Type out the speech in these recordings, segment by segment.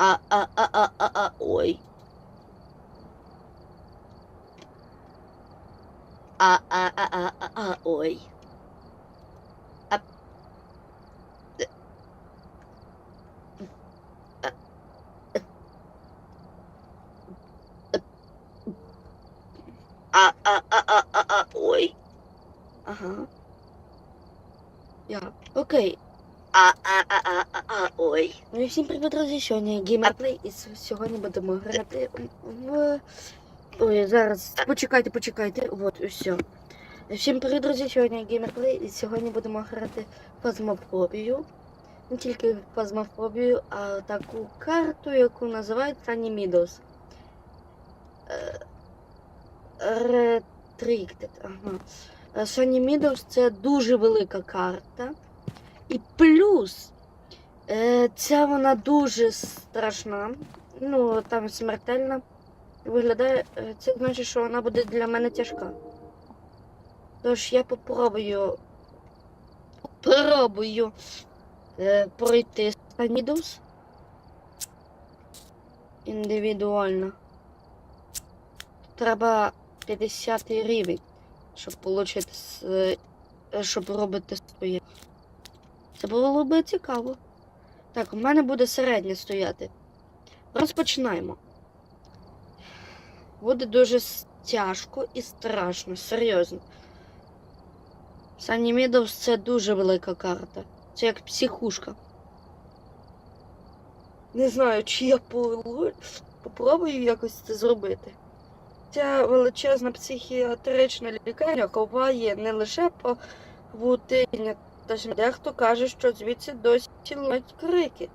А, а, а, а, а, а, ой. А, а, а, а, а, а, ой. А... Е. А. Е. Е. А, а, а, а, а, а, ой. Ага. Я. Окей. Ой. Ну і всім привіт, друзі. Сьогодні геймерплей, і сьогодні будемо грати в. Ой, зараз. Почекайте, почекайте. Вот, все. Всім привіт, друзі. Сьогодні геймерплей, і сьогодні будемо грати фазмофобію. Не тільки фазмофобію, а таку карту, яку називають Sunny Meadows. Е, ага. Е, Sunny Meadows це дуже велика карта. І плюс е, ця вона дуже страшна. Ну, там смертельна. Виглядає, е, це значить, що вона буде для мене тяжка. Тож я попробую. Попробую е, пройти Санідус індивідуально. Треба 50 рівень, щоб отримати, щоб робити своє. Це було би цікаво. Так, у мене буде середнє стояти. Розпочинаємо. Буде дуже тяжко і страшно, серйозно. Сані Мідовс це дуже велика карта. Це як психушка. Не знаю, чи я попробую якось це зробити. Ця величезна психіатрична лікарня ховає не лише павутиння Тож дехто каже, що звідси досі лунають крики.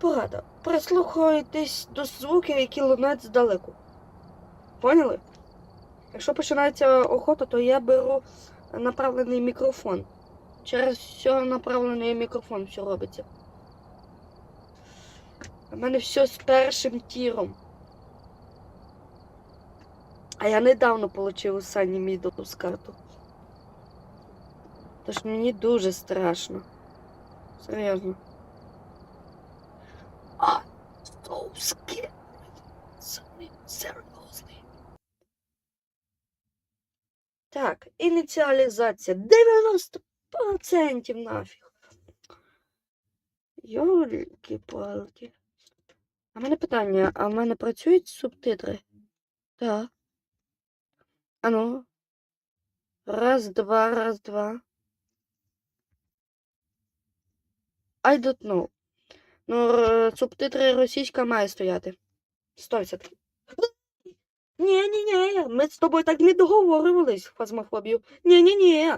Порада. Прислухайтесь до звуків, які лунають здалеку. Поняли? Якщо починається охота, то я беру направлений мікрофон. Через все направлений мікрофон все робиться. У мене все з першим тіром. А я недавно отримав Сані Мідоус карту. Тож мені дуже страшно. Серйозно. Scared. Something seriously. Так, ініціалізація 90% нафіг. Йолки палки. А в мене питання, а в мене працюють субтитри? Так. Ану. Раз, два, раз, два. I don't know. Ну, субтитри російська має стояти. 100%. Ні, ні, ні, ми з тобою так не договорювались, фазмофобію. Ні, ні, ні.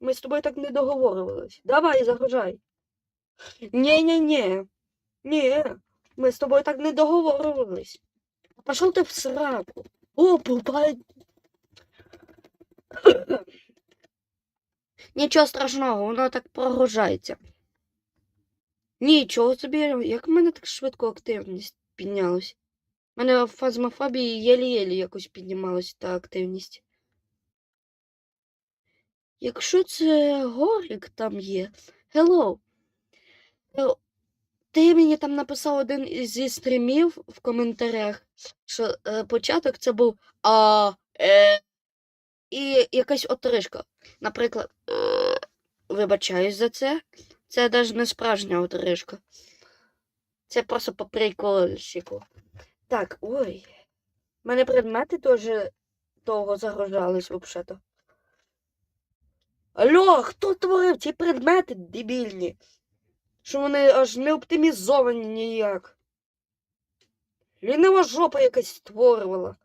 Ми з тобою так не договорювались. Давай, загружай. Ні, ні, ні. Ні. Ми з тобою так не договорювались. Пошел ти в сраку. О, бувай. Нічого страшного, воно так прогружається. Нічого собі, як в мене так швидко активність піднялась. У мене в фазмофобії єлі-єлі якось піднімалась та активність. Якщо це Горік там є. Hello. Е, Ти мені там написав один зі стрімів в коментарях, що е, початок це був а, е, і якась отрижка. Наприклад, е, вибачаюсь за це. Це навіть не справжня отрижка. Це просто по прикольчику. Так, ой. У мене предмети теж довго загружались взагалі-то. Алло, хто творив ці предмети дебільні? Що вони аж не оптимізовані ніяк. Лінива жопа якась створювала.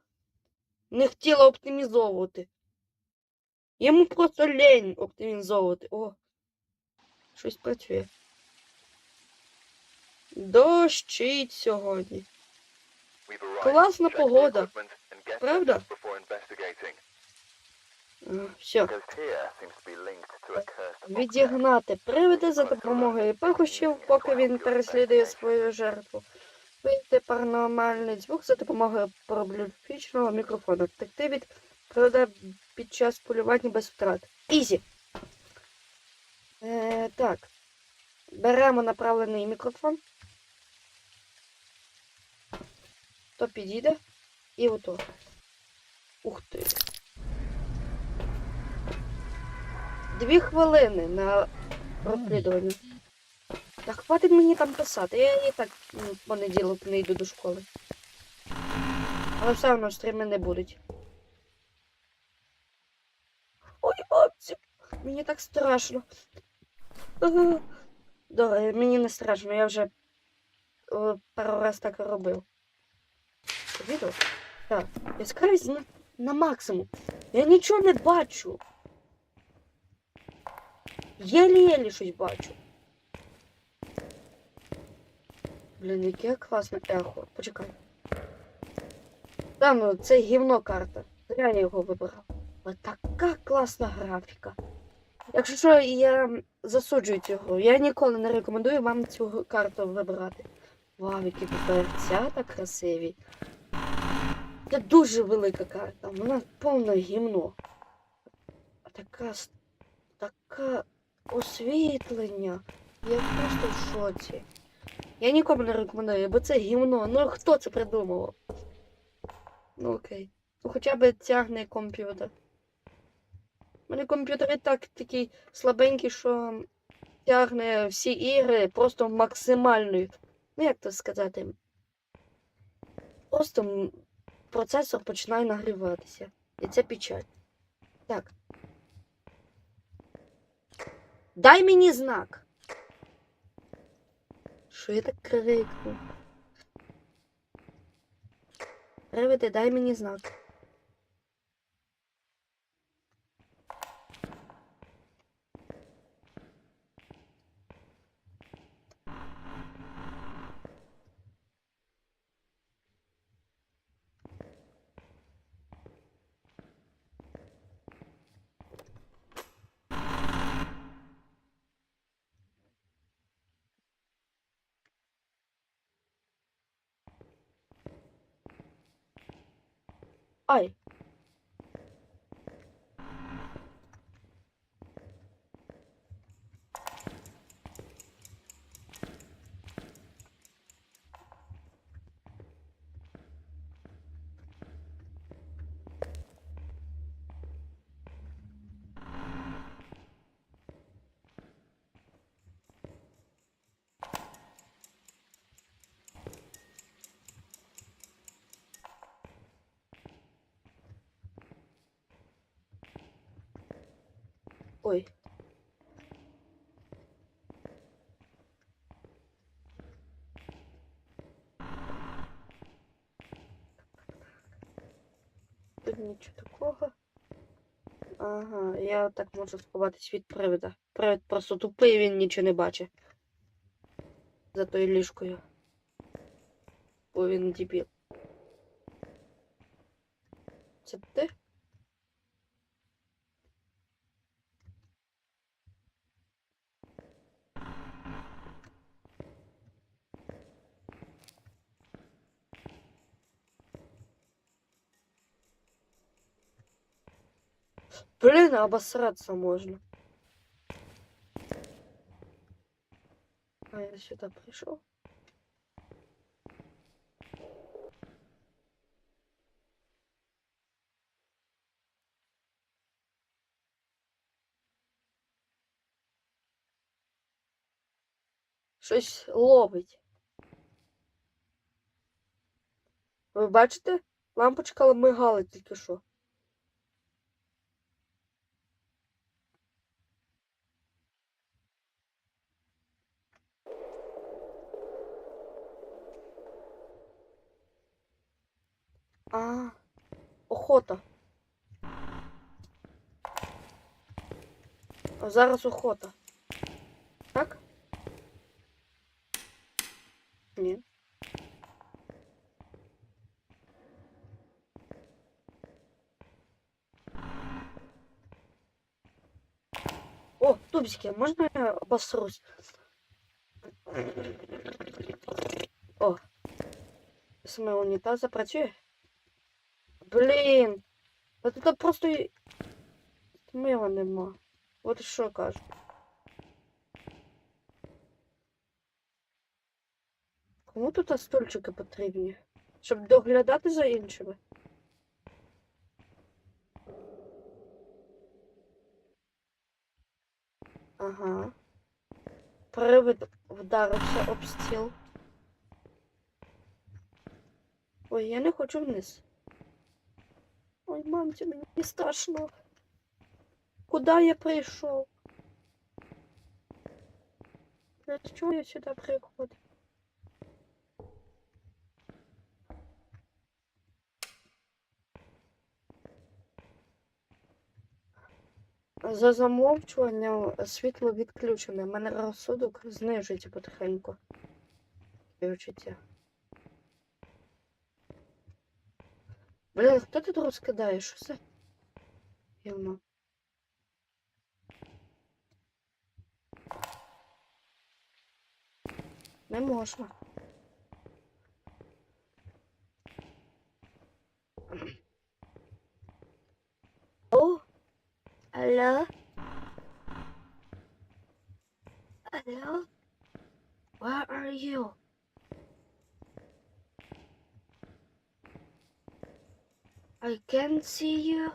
Не хотіла оптимізовувати. Йому просто лень оптимізовувати. О, щось працює. Дощить сьогодні. Класна погода, правда? Все. Відігнати привида за допомогою пахощів, поки він переслідує свою жертву. Вийти паранормальний звук за допомогою проблюфічного мікрофону. Втекти від привида під час полювання без втрат. Ізі. Е, так. Беремо направлений мікрофон. То підійде. І ото. Ух ти. Дві хвилини на розслідування. Та хватить мені там писати. Я і так ну, в понеділок не йду до школи. Але все одно стріми не будуть. Ой, бабці, мені так страшно. Ага. Добре, мені не страшно, я вже пару раз так робив. Відео? Так, яскравість на, на максимум. Я нічого не бачу. Єлі-єлі щось бачу. Блін, яке класне ехо. Почекай. Та ну, це гівно карта. Зря я його вибирав. Але така класна графіка. Якщо що, я засуджую гру. Я ніколи не рекомендую вам цю карту вибирати. Вау, які так красиві. Це дуже велика карта, вона повне гімно. Така, така освітлення. Я просто в шоці. Я нікому не рекомендую, бо це гімно. Ну хто це придумав? Ну окей. Ну хоча б тягне комп'ютер. У мене комп'ютер і так такий слабенький, що тягне всі ігри просто максимальною. Ну як то сказати? Просто процесор починає нагріватися. І це печаль. Так. Дай мені знак. Що я так крикну? Приведи, дай мені знак. Oi, Ой. Тут нічого такого. Ага, я так можу сховатись від привида. Привид просто тупий, він нічого не бачить. За тою ліжкою. Бо він дебіл. Це ти? Блин, обосраться можно. А я сюда пришел. Щось ловить. Ви бачите? Лампочка мигала тільки що. А, охота. А зараз охота. Так? Ні. О, тубсики, можна я обосрусь? О. Саме унітаз запрацює? Блін. Та тут просто мила нема. От що кажу. Кому тут стульчики потрібні? Щоб доглядати за іншими. Ага. Привид вдарився об стіл. Ой, я не хочу вниз. Мамці, мені страшно. Куда я прийшов? Для чого я сюди приходив? За замовчуванням світло відключене. Мене розсудок знижується потихеньку. Відчуття. Блін, хто тут розкидає? Що це? Гівно. Не можна. О, алло? Алло? Where are you? I can't see you.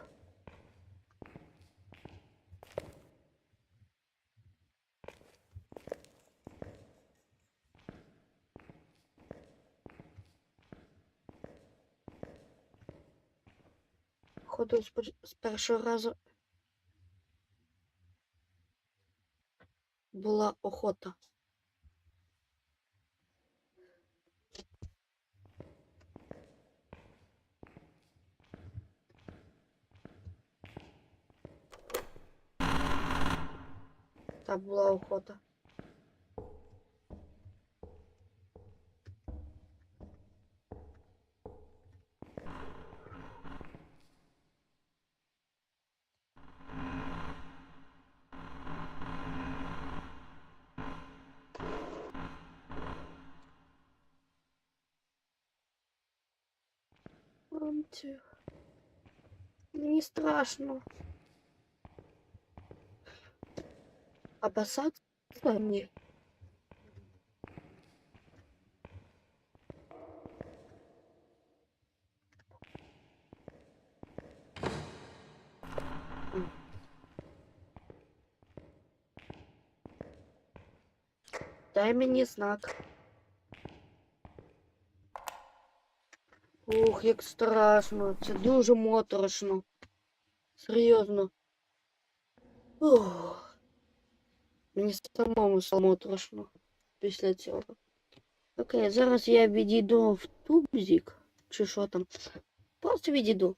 Ходу з першого разу була охота. Та була охота. Мамці. Мені страшно. Опасаться мне. М. Дай мені знак. Ух, як страшно. Це дуже моторошно. Серйозно. Ух. Мені самому самотрошно після цього. Окей, зараз я відійду в тубзик. Чи що там? Просто відійду.